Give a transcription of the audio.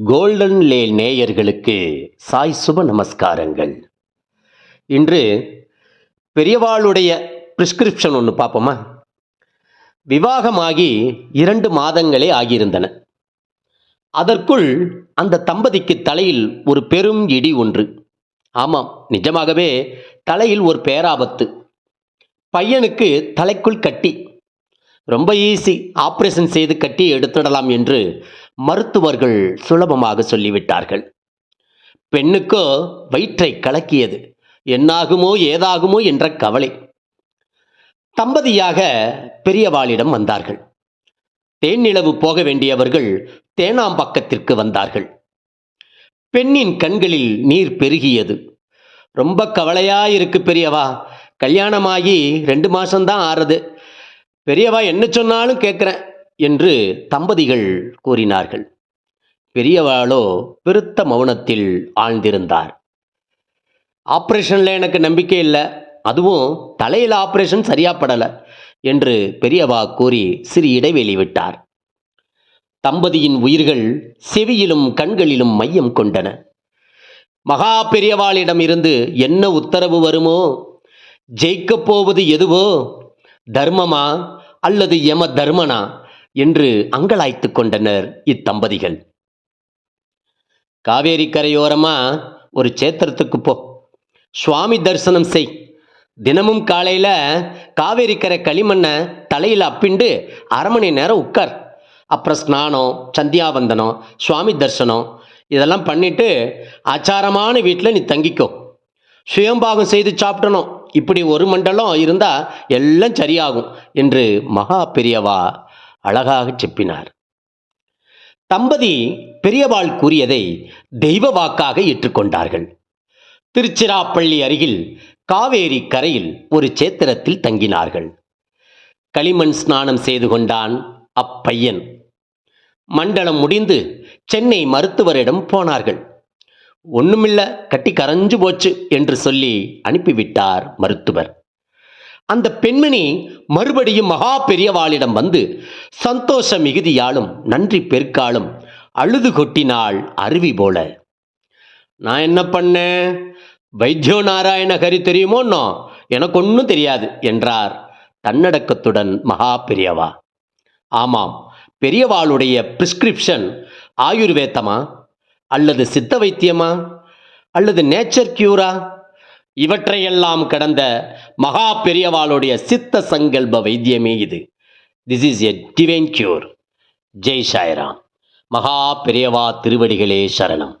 Golden லே நேயர்களுக்கு சாய் சுப நமஸ்காரங்கள். இன்று பெரியவாளுடைய பிரிஸ்கிரிப்ஷன் ஒன்று பார்ப்போமா? விவாகமாகி இரண்டு மாதங்களே ஆகியிருந்தன. அதற்குள் அந்த தம்பதிக்கு தலையில் ஒரு பெரும் இடி ஒன்று. ஆமாம் நிஜமாகவே தலையில் ஒரு பேராபத்து. பையனுக்கு தலைக்குள் கட்டி. ரொம்ப ஈஸி ஆப்ரேஷன் செய்து கட்டி எடுத்துடலாம் என்று மருத்துவர்கள் சுலபமாக சொல்லிவிட்டார்கள். பெண்ணுக்கோ வயிற்றை கலக்கியது. என்னாகுமோ ஏதாகுமோ என்ற கவலை. தம்பதியாக பெரியவாளிடம் வந்தார்கள். தேன்னிலவு போக வேண்டியவர்கள் தேனாம்பக்கத்திற்கு வந்தார்கள். பெண்ணின் கண்களில் நீர் பெருகியது. ரொம்ப கவலையா இருக்கு பெரியவா. கல்யாணமாகி ரெண்டு மாசம்தான் ஆறுது. பெரியவா என்ன சொன்னாலும் கேட்குறேன் என்று தம்பதிகள் கூறினார்கள். பெரியவாளோ பெருத்த மௌனத்தில் ஆழ்ந்திருந்தார். ஆப்ரேஷனில் எனக்கு நம்பிக்கை இல்லை. அதுவும் தலையில் ஆப்ரேஷன் சரியாப்படலை என்று பெரியவா கூறி சிறு இடைவெளி விட்டார். தம்பதியின் உயிர்கள் செவியிலும் கண்களிலும் மையம் கொண்டன. மகா பெரியவாளிடம் இருந்து என்ன உத்தரவு வருமோ? ஜெயிக்கப் போவது எதுவோ? தர்மமா அல்லது யம தர்மனா என்று அங்கலாய்த்து கொண்டனர் இத்தம்பதிகள். காவேரி கரையோரமா ஒரு சேத்திரத்துக்கு போ. சுவாமி தரிசனம் செய். தினமும் காலையில காவேரி கரை களிமண்ணை தலையில் அப்பிண்டு அரை மணி நேரம் உட்கார். அப்புறம் ஸ்நானம் சந்தியாவந்தனம் சுவாமி தரிசனம் இதெல்லாம் பண்ணிட்டு ஆச்சாரமான வீட்டில் நீ தங்கிக்கோ. சுயம்பாகம் செய்து சாப்பிடணும். இப்படி ஒரு மண்டலம் இருந்தால் எல்லாம் சரியாகும் என்று மகா பெரியவா அழகாக செப்பினார். தம்பதி பெரியவாள் கூறியதை தெய்வ வாக்காக ஏற்றுக்கொண்டார்கள். திருச்சிராப்பள்ளி அருகில் காவேரி கரையில் ஒரு சேத்திரத்தில் தங்கினார்கள். களிமண் ஸ்நானம் செய்து கொண்டான் அப்பையன். மண்டலம் முடிந்து சென்னை மருத்துவரிடம் போனார்கள். ஒண்ணுமில்ல கட்டி கரைஞ்சு போச்சு என்று சொல்லி அனுப்பிவிட்டார் மருத்துவர். அந்த பெண்மணி மறுபடியும் மகா பெரியவாளிடம் வந்து சந்தோஷ மிகுதியாலும் நன்றி பெருக்காலும் அழுது கொட்டினாள் அருவி போல. நான் என்ன பண்ணேன்? வைத்தியோ நாராயண ஹரி தெரியுமோன்னோ எனக்கு ஒன்றும் தெரியாது என்றார் தன்னடக்கத்துடன் மகா பெரியவா. ஆமாம் பெரியவாளுடைய பிரிஸ்கிரிப்ஷன் ஆயுர்வேதமா? அல்லது சித்த வைத்தியமா அல்லது நேச்சர் கியூரா இவற்றையெல்லாம் கடந்த மகா பெரியவாளுடைய சித்த சங்கல்ப வைத்தியமே இது. This is a divine cure Jai Sairam. Maha Periyava திருவடிகளே சரணம்.